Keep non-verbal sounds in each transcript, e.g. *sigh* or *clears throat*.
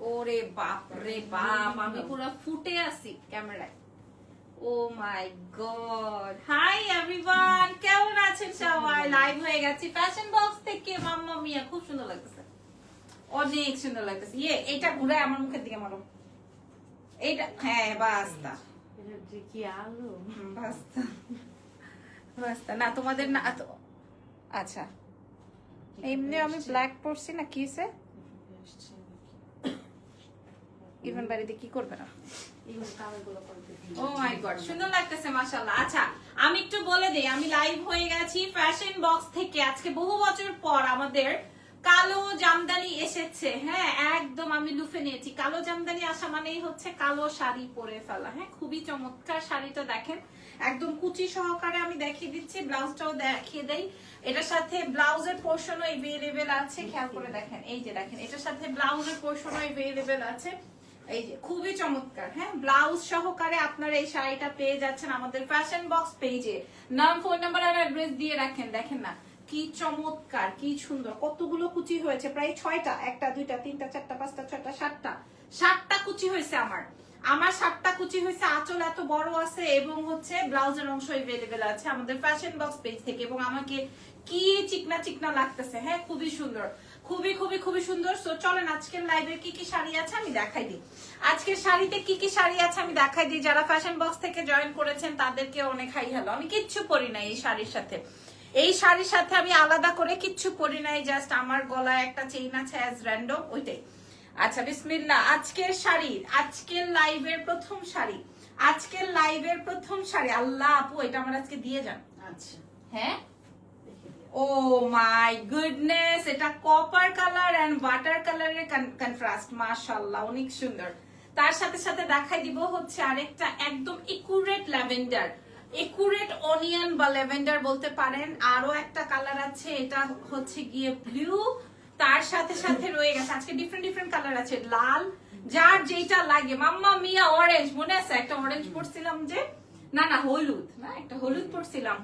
ওরে বাপ রে বাপ, আমি পুরো ফুটে আছি ক্যামেরায়। Oh my god. Hi everyone, কেমন আছেন সবাই? লাইভ হয়ে গেছি ফ্যাশন বক্স থেকে মাম্মা মিয়া, খুব সুন্দর লাগতেছে। অনেক সুন্দর লাগতেছে। ইয়ে এটা ঘুরে আমার মুখের দিকে মারো। এইটা হ্যাঁ বাস্তা। কি আলো বাস্তা। বাস্তা। না, তোমাদের না, তো- আচ্ছা। এমনি আমি ব্ল্যাক পরছি না কিসে ইভেন বাড়িতে কি করবে না? ও মাই গড সুন্দর লাগতেছে মাশাআল্লাহ। আচ্ছা আমি একটু বলে দেই আমি লাইভ হয়ে গেছি ফ্যাশন বক্স থেকে। আজকে বহু বছর পর আমাদের কালো জামদানি এসেছে হ্যাঁ একদম আমি লুফে নিয়েছি। কালো জামদানি আসা মানেই হচ্ছে কালো শাড়ি পরে ফেলা হ্যাঁ খুবই চমৎকার শাড়িটা দেখেন। একদম কুচি সহকারে আমি দেখিয়ে দিচ্ছি ব্লাউজটাও দেখিয়ে দেই। এটার সাথে ব্লাউজের পোর্শনও এভেলেবেল আছে খেয়াল করে দেখেন। এই যে দেখেন এটার সাথে ব্লাউজের পোর্শনও এভেলেবেল আছে। এই যে খুবই চমৎকার হ্যাঁ? ব্লাউজ সহকারে আপনারা এই শাড়িটা পেয়ে যাচ্ছেন আমাদের ফ্যাশন বক্স পেজে নাম ফোন নাম্বার আর অ্যাড্রেস দিয়ে রাখেন, দেখেন না, কি চমৎকার, কি সুন্দর, কতগুলো কুচি হয়েছে, প্রায় ছয়টা, একটা, দুইটা, তিনটা, চারটা, পাঁচটা, ছয়টা, সাতটা। সাতটা কুচি হয়েছে আমার। আমার সাতটা কুচি হয়েছে, আঁচল এত বড় আছে এবং হচ্ছে ব্লাউজের অংশ এভেলেবেল আছে আমাদের ফ্যাশন বক্স পেজ থেকে এবং আমাকে কি চিকনা চিকনা লাগতেছে হ্যাঁ? খুবই সুন্দর। খুবই খুবই খুবই সুন্দর। সো চলেন আজকের লাইভে কি কি শাড়ি আছে আমি দেখাই দিই। আজকের শাড়িতে কি কি শাড়ি আছে আমি দেখাই দিই। যারা ফ্যাশন বক্স থেকে জয়েন করেছেন তাদেরকে অনেক হাই হ্যালো আমি কিচ্ছু পরি না এই শাড়ির সাথে। এই শাড়ির সাথে আমি আলাদা করে কিচ্ছু পরি নাই জাস্ট আমার গলায় একটা চেইন আছে অ্যাজ র্যান্ডম ওইটাই। আচ্ছা বিসমিল্লাহ। আজকের শাড়ি আজকের লাইভের প্রথম শাড়ি। আজকের লাইভের প্রথম শাড়ি। আল্লাহ আপু এটা আমার আজকে দিয়ে যান। আচ্ছা। হ্যাঁ? ও মাই গুডনেস এটা কপার কালার এন্ড বাটার কালারের কন্ট্রাস্ট মাশাআল্লাহ, অনেক সুন্দর। তার সাথে সাথে দেখাই দিব হচ্ছে আরেকটা একদম একুরেট ল্যাভেন্ডার একুরেট অনিয়ন বা ল্যাভেন্ডার বলতে পারেন। আরও একটা কালার আছে, এটা হচ্ছে গিয়ে ব্লু তার সাথে সাথে রয়ে গেছে, আজকে ডিফারেন্ট ডিফারেন্ট কালার আছে, লাল। যার যেটা লাগে, মাম্মা মিয়া অরেঞ্জ মনে আছে? একটা অরেঞ্জ পড়ছিলাম যে, না না, হলুদ, না, একটা হলুদ পড়ছিলাম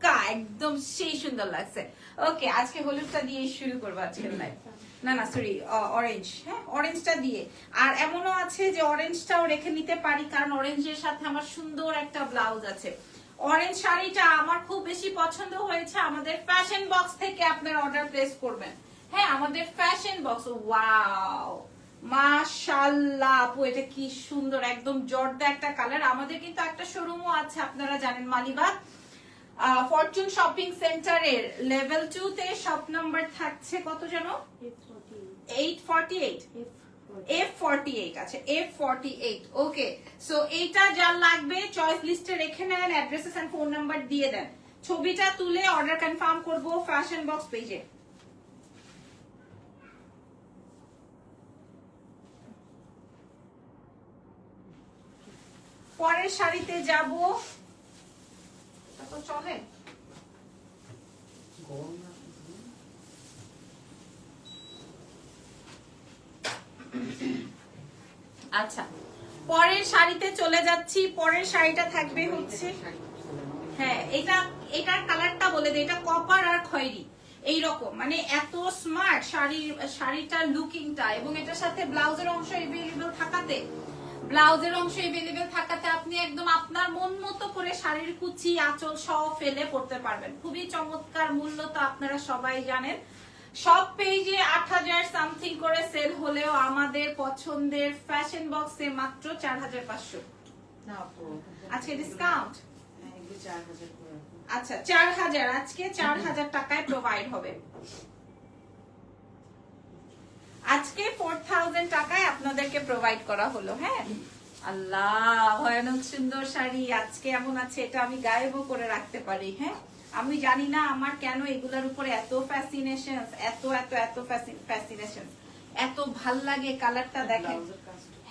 পাক্কা একদম সেই সুন্দর লাগছে। ওকে আজকে হলুদটা দিয়ে শুরু করব আজকের লাইভ না না সরি অরেঞ্জ হ্যাঁ অরেঞ্জটা দিয়ে। আর এমনও আছে যে অরেঞ্জটাও রেখে নিতে পারি, কারণ অরেঞ্জের সাথে আমার সুন্দর একটা ব্লাউজ আছে। অরেঞ্জ শাড়িটা আমার খুব বেশি পছন্দ হয়েছে আমাদের ফ্যাশন বক্স থেকে আপনারা অর্ডার প্লেস করবেন। হ্যাঁ আমাদের ফ্যাশন বক্স ওয়াও মাশাল্লাহ আপু, এটা কি সুন্দর, একদম জর্দা একটা কালার আমাদের কিন্তু একটা শোরুমও আছে, আপনারা জানেন মালিবাগ ফরচুন শপিং সেন্টারের লেভেল টু তে শপ নাম্বার থাকছে কত যেন eight forty eight F eight F eight okay লাগবে চয়েস লিস্টে রেখে নেন ফোন নাম্বার দিয়ে দেন। ছবিটা তুলে অর্ডার কনফার্ম করব ফ্যাশন বক্স পেজে পরের শাড়িতে যাব। চলে। আচ্ছা পরের শাড়িতে চলে যাচ্ছি। পরের শাড়িটা থাকবে হচ্ছে হ্যাঁ এটা, এটার কালারটা বলে দে, এটা কপার আর খয়েরি। এই রকম মানে এত স্মার্ট শাড়ির, শাড়িটার লুকিংটা এবং এটার সাথে ব্লাউজের অংশ এভেলেবেল থাকাতে ব্লাউজের অংশ এভেলেবেল থাকাতে আপনি একদম আপনার মন মতো করে শাড়ির কুচি আঁচল সহ ফেলে পড়তে পারবেন। খুবই চমৎকার মূল্য তো আপনারা সবাই জানেন। সব পেজে আট হাজার সামথিং করে সেল হলেও আমাদের পছন্দের ফ্যাশন বক্সে মাত্র চার হাজার পাঁচশো। আজকে ডিসকাউন্ট হ্যাঁ। আচ্ছা চার হাজার। আজকে চার হাজার টাকায় প্রোভাইড হবে। আজকে ফোর থাউজেন্ড টাকায় আপনাদেরকে প্রোভাইড করা হলো হ্যাঁ? আল্লাহ ভয়ানক সুন্দর শাড়ি আজকে এমন আছে এটা আমি গায়েবও করে রাখতে পারি হ্যাঁ? আমি জানি না আমার কেন এগুলোর উপরে এত ফ্যাসিনেশন এত এত এত ফ্যাসিনেশন এত ভালো লাগে কালারটা দেখেন।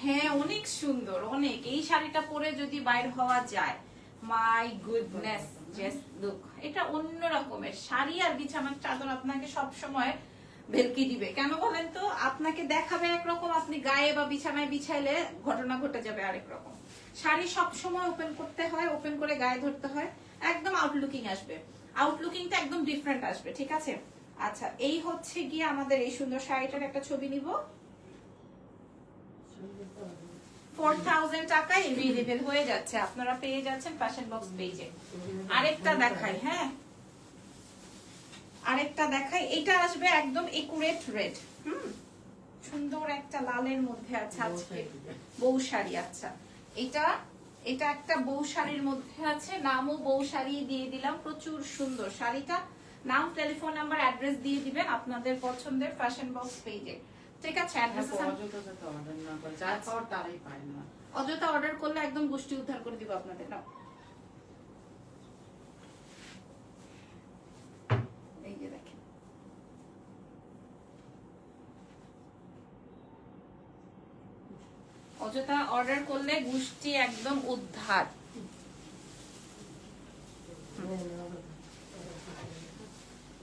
হ্যাঁ অনেক সুন্দর অনেক। এই শাড়িটা পরে যদি বাইর হওয়া যায় মাই গুডনেস জাস্ট লুক এটা অন্য রকমের শাড়ি আর বিছানার চাদর আপনাকে সব সময় ভেলকি দিবে। কেন বলেন তো? আপনাকে দেখাবে একরকম, আপনি গায়ে বা বিছানায় বিছাইলে ঘটনা ঘটে যাবে আরেক রকম। শাড়ি সব সময় ওপেন করতে হয় ওপেন করে গায়ে ধরতে হয়, একদম আউটলুকিং আসবে। আউটলুকিংটা একদম ডিফারেন্ট আসবে, ঠিক আছে? আচ্ছা এই হচ্ছে গিয়ে আমাদের এই সুন্দর শাড়িটার একটা ছবি নিব। ফোর থাউজেন্ড টাকায় হয়ে যাচ্ছে, আপনারা পেয়ে যাচ্ছেন ফ্যাশন বক্স পেজে আরেকটা দেখাই হ্যাঁ? আরেকটা দেখাই। এটা আসবে একদম একুরেট রেড হুম? সুন্দর একটা লালের মধ্যে আছে আজকে। বউ শাড়ি আচ্ছা। এটা এটা একটা বউ শাড়ির মধ্যে আছে নামও বউ শাড়ি দিয়ে দিলাম প্রচুর সুন্দর। শাড়িটা নাম টেলিফোন নাম্বার অ্যাড্রেস দিয়ে দিবেন আপনাদের পছন্দের ফ্যাশন বক্স পেজে ঠিক আছে অ্যাড্রেস অযথা অর্ডার অর্ডার করলে একদম গোষ্ঠী উদ্ধার করে দিব আপনাদের নাও এই যে দেখেন অযথা অর্ডার করলে গোষ্ঠী একদম উদ্ধার।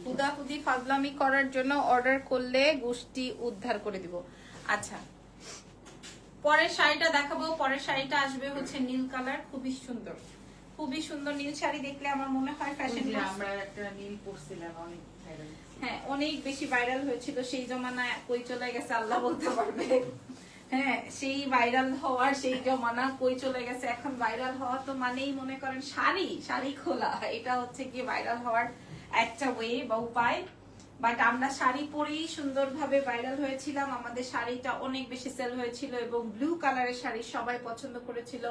কুদাকুদি ফাজলামি করার জন্য অর্ডার করলে গোষ্ঠী উদ্ধার করে দিব। আচ্ছা পরের শাড়িটা দেখাবো। পরের শাড়িটা আসবে হচ্ছে নীল কালার খুবই সুন্দর। খুবই সুন্দর নীল শাড়ি দেখলে আমার মনে হয় ফ্যাশন আমরা একটা নীল পরছিলাম অনেক হ্যাঁ অনেক বেশি ভাইরাল হয়েছিল। সেই জমানায় কই চলে গেছে আল্লাহ বলতে পারবে। হ্যাঁ সেই ভাইরাল হওয়ার, সেই জমানা কই চলে গেছে, এখন ভাইরাল হওয়া তো মানেই মনে করেন শাড়ি শাড়ি খোলা। এটা হচ্ছে কি ভাইরাল হওয়ার একটা ওয়ে বা উপায়। বাট আমরা শাড়ি পরেই সুন্দরভাবে ভাইরাল হয়েছিলাম। আমাদের শাড়িটা অনেক বেশি সেল হয়েছিল এবং ব্লু কালারের শাড়ি সবাই পছন্দ করেছিল।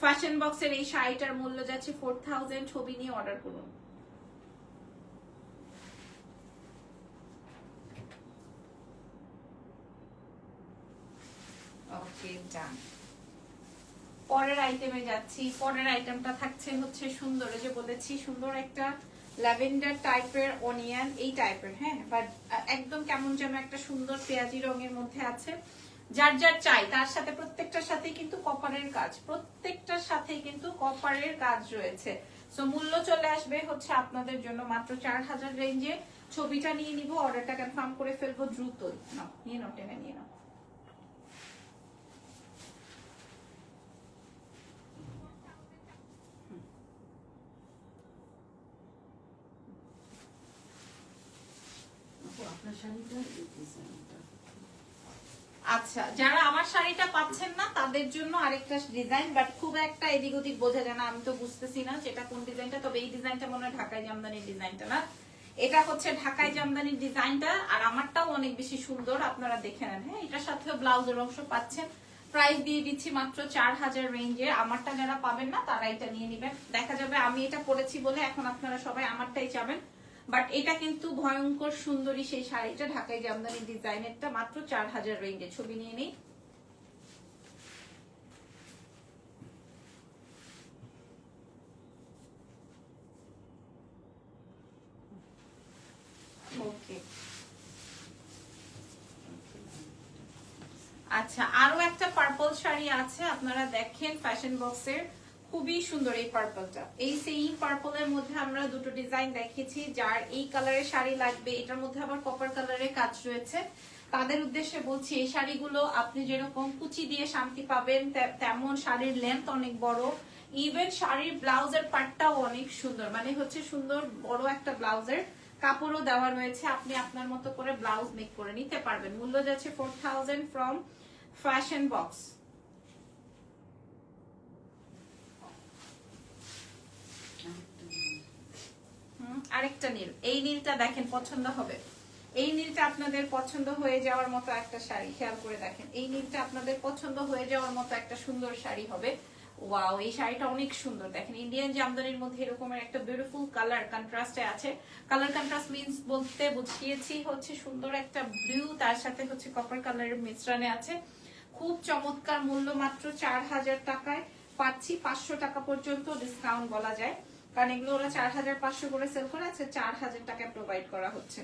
ফ্যাশন বক্সের এই শাড়িটার মূল্য যাচ্ছে ফোর থাউজেন্ড ছবি নিয়ে অর্ডার করুন। ওকে ডান পরের আইটেমে যাচ্ছি। পরের আইটেমটা থাকছে হচ্ছে সুন্দর। যে বলেছি, সুন্দর একটা ল্যাভেন্ডার টাইপের অনিয়ন এই টাইপের হ্যাঁ? বাট একদম কেমন যেন একটা সুন্দর পেঁয়াজি রঙের মধ্যে আছে। যার যার চাই, তার সাথে প্রত্যেকটার সাথে কিন্তু কপারের কাজ প্রত্যেকটার সাথে কিন্তু কপারের কাজ রয়েছে। সো মূল্য চলে আসবে হচ্ছে আপনাদের জন্য মাত্র চার হাজার রেঞ্জে ছবিটা নিয়ে নিব অর্ডারটা কনফার্ম করে ফেলব দ্রুত নাও, নিয়ে নাও, টেনে নিয়ে নাও আপু, আপনার শাড়িটা এই ডিজাইনটা। আচ্ছা যারা না এটা হচ্ছে জামদানির ডিজাইনটা আর আমারটাও অনেক বেশি সুন্দর, আপনারা দেখে নেন। হ্যাঁ এটার সাথেও ব্লাউজের অংশ পাচ্ছেন। প্রাইস দিয়ে দিচ্ছি মাত্র চার হাজার রেঞ্জে। আমারটা যারা পাবেন না, তারা এটা নিয়ে নেবেন। দেখা যাবে আমি এটা পরেছি বলে এখন আপনারা সবাই আমারটাই চাবেন। বাট এটা কিন্তু ভয়ঙ্কর সুন্দরী সেই শাড়িটা, ঢাকাই জামদানি ডিজাইনেরটা, মাত্র চার হাজার রেঞ্জে ছবি নিয়ে নিই। আচ্ছা আরও একটা পার্পল শাড়ি আছে, আপনারা দেখেন ফ্যাশন বক্সের খুবই সুন্দর এই পার্পলটা। এই সেই পার্পলের মধ্যে আমরা দুটো ডিজাইন দেখেছি যার এই কালারের শাড়ি লাগবে, এটার মধ্যে আবার কপার কালারের কাজ রয়েছে। তাদের উদ্দেশ্যে বলছি, এই শাড়িগুলো আপনি যেরকম কুচি দিয়ে শান্তি পাবেন তেমন শাড়ির লেন্থ অনেক বড়। ইভেন শাড়ির ব্লাউজের পাটটাও অনেক সুন্দর মানে হচ্ছে সুন্দর বড় একটা ব্লাউজের কাপড়ও দেওয়া রয়েছে। আপনি আপনার মতো করে ব্লাউজ মেক করে নিতে পারবেন। মূল্য যাচ্ছে four thousand from Fashion Box আরেকটা নীল। হুম, আরেকটা নীল। এই নীলটা দেখেন পছন্দ হবে। এই নীলটা আপনাদের পছন্দ হয়ে যাওয়ার মতো একটা শাড়ি। খেয়াল করে দেখেন, এই নীলটা আপনাদের পছন্দ হয়ে যাওয়ার মতো একটা সুন্দর শাড়ি হবে। ওয়াও, এই শাড়িটা অনেক সুন্দর। দেখেন ইন্ডিয়ান জামদানির মধ্যে এরকমের একটা বিউটিফুল কালার কন্ট্রাস্টে আছে। কালার কন্ট্রাস্ট মিন্স বলতে বুঝিয়েছি হচ্ছে সুন্দর একটা ব্লু তার সাথে হচ্ছে কপার কালারের মিশ্রণে আছে। খুব চমৎকার, মূল্য মাত্র চার হাজার টাকায়। পাচ্ছি পাঁচশো টাকা পর্যন্ত ডিসকাউন্ট বলা যায়। কারণ এগুলো ওরা চার হাজার পাঁচশো করে সেল করে আছে, চার হাজার টাকা প্রোভাইড করা হচ্ছে।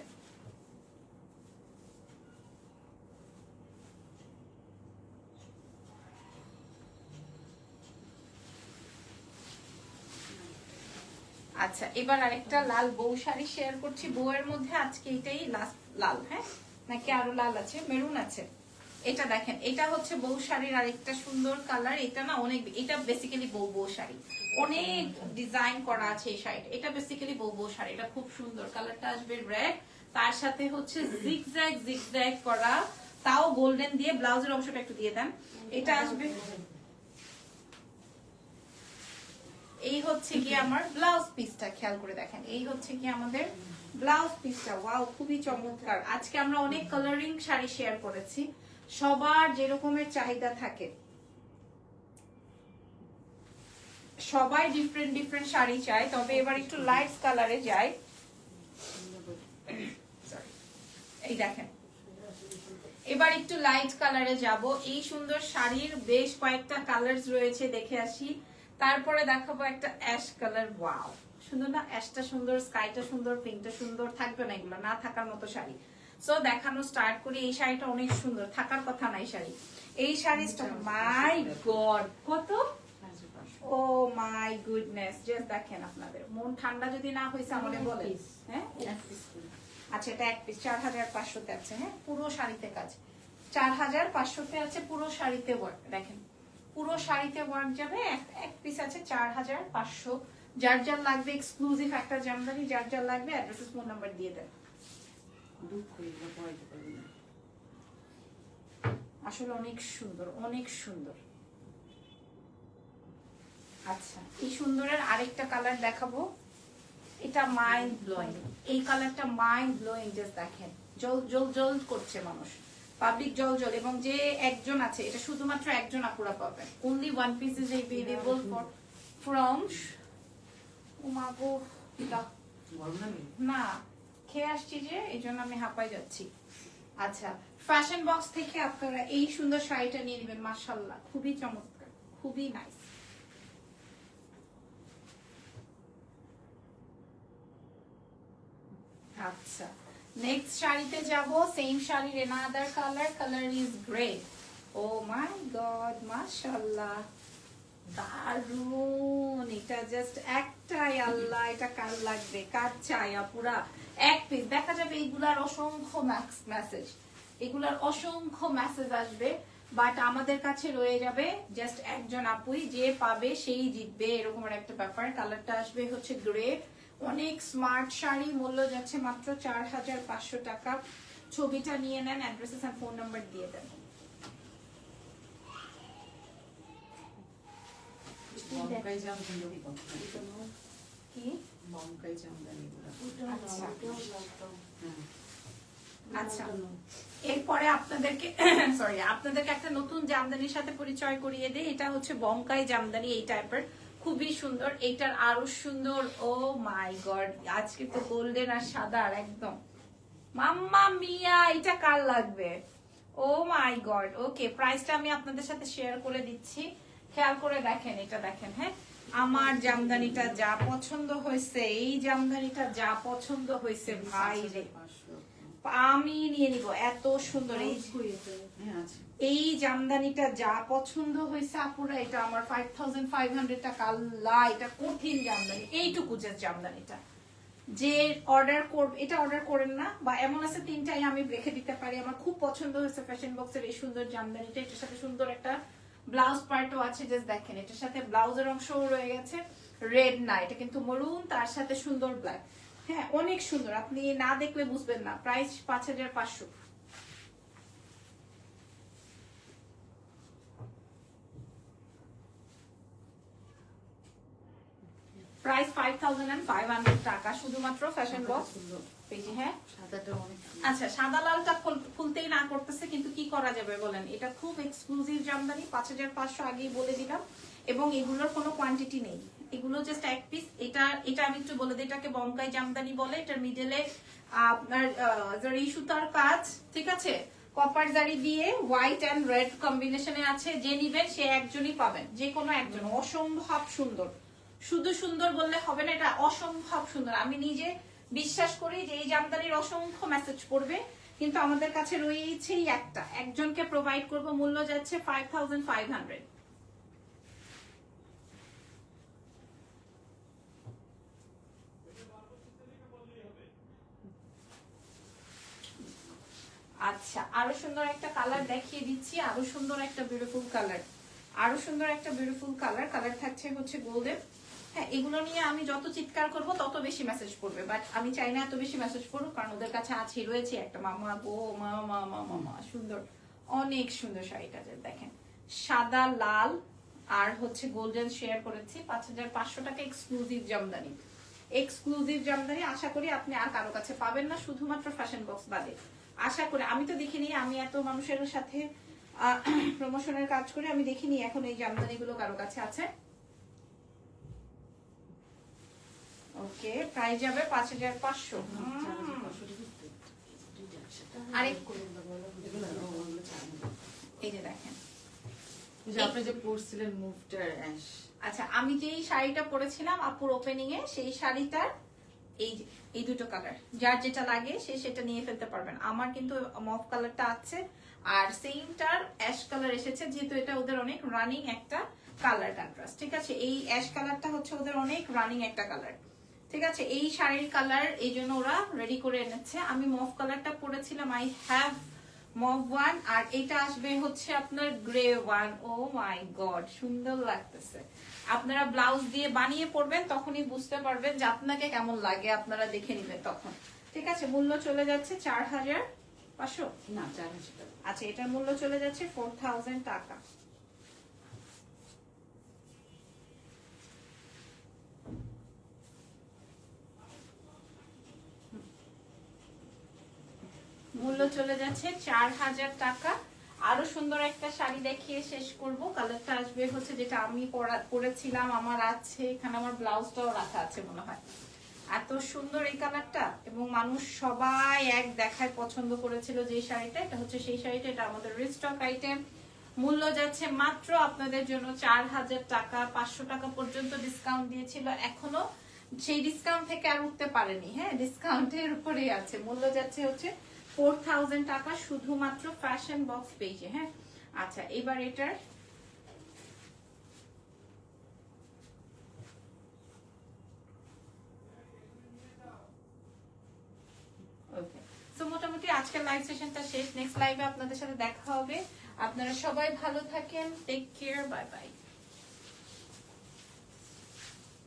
আচ্ছা এবার আরেকটা লাল বউ শাড়ি শেয়ার করছি। বউয়ের মধ্যে আজকে এটাই লাল হ্যাঁ? নাকি আরও লাল আছে? মেরুন আছে। এটা দেখেন, এটা হচ্ছে বউ শাড়ির আরেকটা সুন্দর কালার এটা না অনেক, এটা বেসিক্যালি বউ বউ শাড়ি। অনেক ডিজাইন করা আছে এই শাড়িটা। এটা বেসিক্যালি বউ বউ শাড়ি, এটা খুব সুন্দর। কালারটা আসবে রেড তার সাথে হচ্ছে জিগজ্যাগ জিগজ্যাগ করা, তাও গোল্ডেন দিয়ে ব্লাউজের অংশটা একটু দিয়ে দেন। এটা আসবে, এই হচ্ছে কি আমার ব্লাউজ পিসটা খেয়াল করে দেখেন। এই হচ্ছে কি আমাদের ব্লাউজ পিসটা ওয়াও খুবই চমৎকার। আজকে আমরা অনেক কালারিং শাড়ি শেয়ার করেছি। সবার যে রকমের চাহিদা থাকে। সবাই ডিফারেন্ট ডিফারেন্ট শাড়ি চায়, তবে এবার একটু লাইট কালারে যায় এই দেখেন। এবার একটু লাইট কালারে যাব। এই সুন্দর শাড়ির বেশ কয়েকটা কালার্স রয়েছে, দেখে আসি। তারপরে দেখাবো একটা অ্যাশ কালার ওয়াও সুন্দর না অ্যাশটা সুন্দর স্কাইটা সুন্দর পিঙ্কটা সুন্দর, থাকবে না এগুলো, না থাকার মতো শাড়ি। সো দেখানো স্টার্ট করি এই শাড়িটা অনেক সুন্দর। থাকার কথা না এই শাড়ি। এই শাড়িটা মাই গড কত? ও মাই গুডনেস জাস্ট দেখেন আপনাদের। মন ঠান্ডা যদি না হয়েছে আমাদের বলেন। হ্যাঁ? আচ্ছা এটা এক পিস চার হাজার পাঁচশোতে আছে হ্যাঁ? পুরো শাড়িতে কাজ। চার হাজার পাঁচশোতে আছে পুরো শাড়িতে ওয়ার্ক দেখেন। পুরো শাড়িতে ওয়ার্ক যাবে এক- পিস আছে চার হাজার পাঁচশো। যার যার লাগবে এক্সক্লুসিভ একটা জামদানি যার যার লাগবে অ্যাড্রেস ফোন নাম্বার দিয়ে দেন। দুঃখ এগুলো পড়াইতে পারি না। আসলে অনেক সুন্দর অনেক সুন্দর। আচ্ছা এই সুন্দরের আরেকটা কালার দেখাবো। এটা মাইন্ড ব্লোয়িং এই কালারটা মাইন্ড ব্লোয়িং জাস্ট দেখেন। জল জল জল করছে মানুষ। পাবলিক জল জল এবং যে একজন আছে এটা শুধুমাত্র একজন আপুরা পাবেন। Only one piece is available for from উমাগো না। খেয়ে আসছি যে, এই জন্য আমি হাঁপাই যাচ্ছি। আচ্ছা ফ্যাশন বক্স থেকে আপনারা এই সুন্দর শাড়িটা নিয়ে নেবেন মাশাল্লাহ খুবই চমৎকার, খুবই নাইস আচ্ছা নেক্সট শাড়িতে যাব সেম শাড়ির another colour colour is grey oh my God মাশাল্লাহ দারুণ এটা জাস্ট একটাই, আল্লাহ, এটা কার লাগবে? কার চাই আপুরা? এক পিস দেখা যাবে এইগুলার অসংখ্য মেসেজ এগুলার অসংখ্য মেসেজ আসবে বাট আমাদের কাছে রয়ে যাবে জাস্ট একজন আপুই, যে পাবে সেই জিতবে, এরকম একটা ব্যাপার। কালারটা আসবে হচ্ছে গ্রে অনেক স্মার্ট শাড়ি, মূল্য যাচ্ছে মাত্র চার হাজার পাঁচশো টাকা। ছবিটা নিয়ে নেন অ্যাড্রেসেস আর ফোন নাম্বার দিয়ে দেন। জামদানি কত কি? বমকাই জামদানি আচ্ছা। আচ্ছা। এরপরে আপনাদেরকে *coughs* সরি আপনাদেরকে একটা নতুন জামদানির সাথে পরিচয় করিয়ে দেই। এটা হচ্ছে বঙ্কাই জামদানি এই টাইপের খুবই সুন্দর। এটার আরও সুন্দর ও মাই গড আজকে তো গোল্ডেন আর সাদা আর একদম। মাম্মা মিয়া এটা কার লাগবে? ও মাই গড ওকে প্রাইসটা আমি আপনাদের সাথে শেয়ার করে দিচ্ছি। খেয়াল করে দেখেন এটা দেখেন হ্যাঁ? আমার জামদানিটা যা পছন্দ হয়েছে, এই জামদানিটা যা পছন্দ হয়েছে, ভাই রে। আমি নিয়ে নিব, এত সুন্দর। এই জামদানিটা যা পছন্দ হয়েছে, আপুরা, এটা আমার ফাইভ থাউজেন্ড ফাইভ হান্ড্রেড টাকা। আল্লাহ, এটা কঠিন জামদানি। এইটুকু যে জামদানিটা। যে অর্ডার করবে, এটা অর্ডার করেন না, বা এমন আছে তিনটাই আমি রেখে দিতে পারি। আমার খুব পছন্দ হয়েছে ফ্যাশন বক্সের এই সুন্দর জামদানিটা। এটার সাথে সুন্দর একটা ব্লাউজ পার্টও আছে জাস্ট দেখেন এটার সাথে ব্লাউজের অংশও রয়ে গেছে। রেড না এটা কিন্তু মরুন তার সাথে সুন্দর ব্ল্যাক হ্যাঁ অনেক সুন্দর আপনি না দেখলে বুঝবেন না। প্রাইস পাঁচ হাজার পাঁচশো। Price five thousand and five hundred taka শুধুমাত্র ফ্যাশন বক্স সুন্দর। হ্যাঁ। আচ্ছা সাদা লালটা ফুলতেই না করতেছে, কিন্তু কি করা যাবে বলেন? এটা খুব এক্সক্লুসিভ জামদানি, পাঁচ হাজার পাঁচশো আগেই বলে দিলাম, এবং এগুলোর কোনো কোয়ান্টিটি নেই। এগুলো জাস্ট এক পিস এটা এটা আমি একটু বলে দিই, এটাকে বমকাই জামদানি বলে, এটার মিডলে আপনার সুতার কাজ, ঠিক আছে? কপার দিয়ে হোয়াইট অ্যান্ড রেড কম্বিনেশনে আছে, যে নিবেন, সে একজনই পাবেন, যে কোনো একজন। অসম্ভব সুন্দর। শুধু সুন্দর বললে হবে না, এটা অসম্ভব সুন্দর। আমি নিজে বিশ্বাস করি যে এই জামদানির অসংখ্য মেসেজ পড়বে। কিন্তু আমাদের কাছে রয়েছেই একটা। একজনকে প্রোভাইড করব, মূল্য যাচ্ছে ফাইভ আচ্ছা আরও সুন্দর একটা কালার দেখিয়ে দিচ্ছি, আরও সুন্দর একটা বিউটিফুল কালার আরও সুন্দর একটা বিউটিফুল কালার কালার থাকছে হচ্ছে গোল্ডেন হ্যাঁ এগুলো নিয়ে আমি যত চিৎকার করব, তত বেশি মেসেজ পড়বে বাট আমি চাই না এত বেশি মেসেজ পড়ুক কারণ ওদের কাছে আছে, রয়েছে একটা মামা গো মা মা মামা সুন্দর, অনেক সুন্দর শাড়িটা দেখেন। সাদা, লাল, আর হচ্ছে গোল্ডেন শেয়ার করেছি পাঁচ হাজার পাঁচশো টাকা এক্সক্লুসিভ জামদানি। এক্সক্লুসিভ জামদানি, আশা করি আপনি আর কারও কাছে পাবেন না, শুধুমাত্র ফ্যাশন বক্স বাদে। আশা করি, আমি তো দেখিনি, আমি এত মানুষের সাথে প্রমোশনের *clears throat* কাজ করে আমি দেখিনি, এখন এই জামদানিগুলো কারও কাছে আছে। ওকে প্রাইস যাবে পাঁচ হাজার পাঁচশো। আরেক- এই যে দেখেন। আপনি যে পরছিলেন মুভটার অ্যাশ। আচ্ছা আমি যেই শাড়িটা পরেছিলাম আপুর ওপেনিং এ সেই শাড়িটার এই এই দুটো কালার যার যেটা লাগে সে সেটা নিয়ে ফেলতে পারবেন। আমার কিন্তু মফ কালারটা আছে আর সেমটার অ্যাশ কালার এসেছে যেহেতু এটা ওদের অনেক রানিং একটা কালার কন্ট্রাস্ট ঠিক আছে? এই অ্যাশ কালারটা হচ্ছে ওদের অনেক রানিং একটা কালার ঠিক আছে, এই শাড়ির কালার এই জন্য ওরা রেডি করে এনেছে। আমি মফ কালারটা পরেছিলাম আই হ্যাভ মভ ওয়ান আর এটা আসবে হচ্ছে আপনার grey one O my god সুন্দর লাগতেছে। আপনারা ব্লাউজ দিয়ে বানিয়ে পরবেন, তখনই বুঝতে পারবেন যে আপনাকে কেমন লাগে, আপনারা দেখে নেবেন তখন। ঠিক আছে, মূল্য চলে যাচ্ছে চার হাজার পাঁচশো? না, চার হাজার। আচ্ছা এটার মূল্য চলে যাচ্ছে ফোর টাকা মূল্য চলে যাচ্ছে, চার হাজার টাকা। আরও সুন্দর একটা শাড়ি দেখিয়ে শেষ করব। কালারটা আসবে হচ্ছে যেটা আমি পরেছিলাম, আমার আছে। এখানে আমার ব্লাউজটাও রাখা আছে মনে হয়। এত সুন্দর এই কালারটা। এবং মানুষ সবাই এক দেখায় পছন্দ করেছিল যে শাড়িটা। এটা হচ্ছে সেই শাড়িটা, এটা আমাদের রিস্টক আইটেম মূল্য যাচ্ছে মাত্র আপনাদের জন্য চার হাজার টাকা। পাঁচশো টাকা পর্যন্ত ডিসকাউন্ট দিয়েছিল। এখনও সেই ডিসকাউন্ট থেকে আর উঠতে পারেনি। হ্যাঁ ডিসকাউন্টের উপরেই আছে। মূল্য যাচ্ছে হচ্ছে ফোর থাউজেন্ড টাকা শুধুমাত্র ফ্যাশন বক্স পেজে হ্যাঁ? আচ্ছা এবার এটার সো মোটামুটি আজকের লাইভ সেশনটা শেষ। নেক্সট লাইভে আপনাদের সাথে দেখা হবে। আপনারা সবাই ভালো থাকেন। Take care bye bye